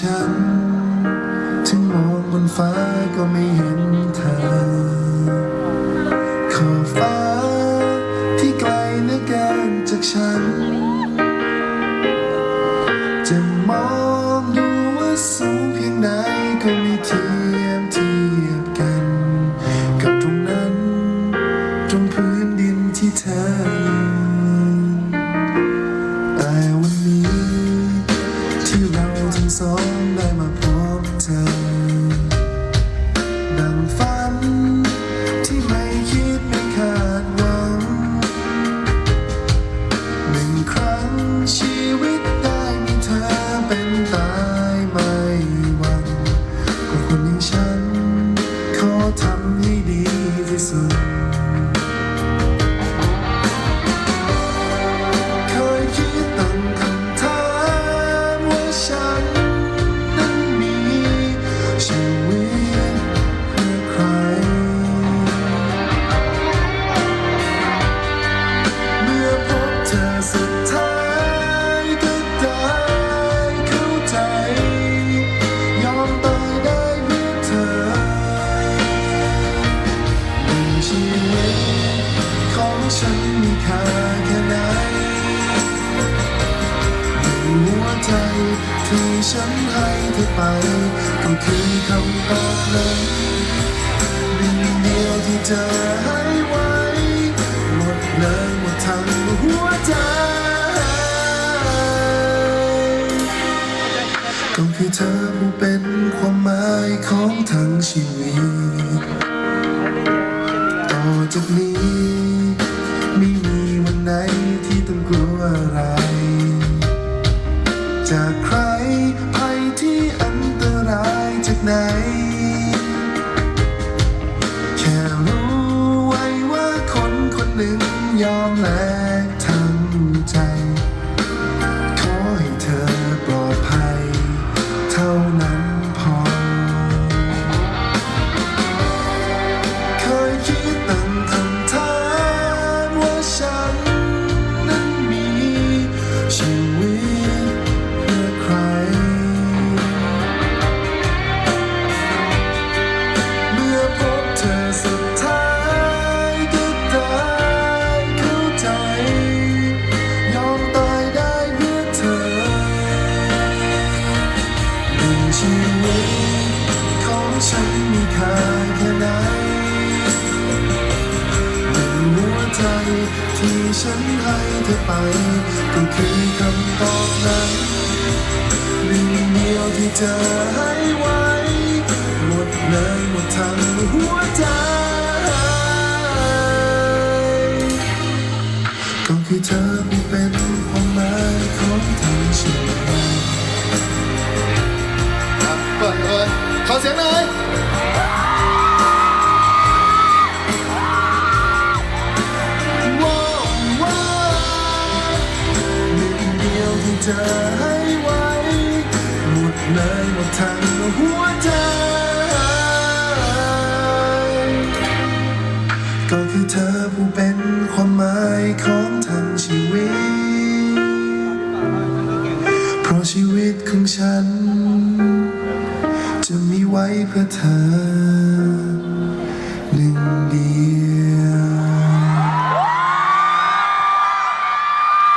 ฉัน ถึงมองบนฟ้าก็ไม่เห็นเธอ ขอบฟ้าที่ไกลเหลือเกินจากฉัน จะมองดูว่าสูงเพียงไหนก็ไม่เทียมเทียบกัน กับตรงนั้น ตรงพื้นดินที่เธอ ได้มาพบเธอ มีค่าแค่ไหนในหัวใจที่ฉันให้เธอไปก็คือคำตอบนั้นหนึ่งเดียวที่เธอให้ไว้หมดเลยหมดทั้งหัวใจก็คือเธอผู้เป็นความหมายของทั้งชีวิต ต่อจากนี้ ต้องกลัวอไร จากใครภัยที่อันตรายจากไหน แค่รู้ไว้ว่าคนคนหนึ่งยอมแล้ว ชีวิตเพื่อใคร เมื่อพบเธอสุดท้ายก็ได้เข้าใจ ยอมตายได้เพื่อเธอหนึ่งชีวิตของฉันมีค่า ฉันให้เธอไปก็คือคำตอบนั้นหนึ่งเดียวที่เธอให้ไว้ หมดเลยหมดทั้งหัวใจ ก็คือเธอผู้เป็นความหมายของทั้งชีวิตเขอเสียงหน่อย เธอให้ไว้ หมดเลยหมดทั้งหัวใจ ก็คือเธอผู้เป็นความหมายของทั้งชีวิต เพราะชีวิตของฉัน จะมีไว้เพื่อเธอ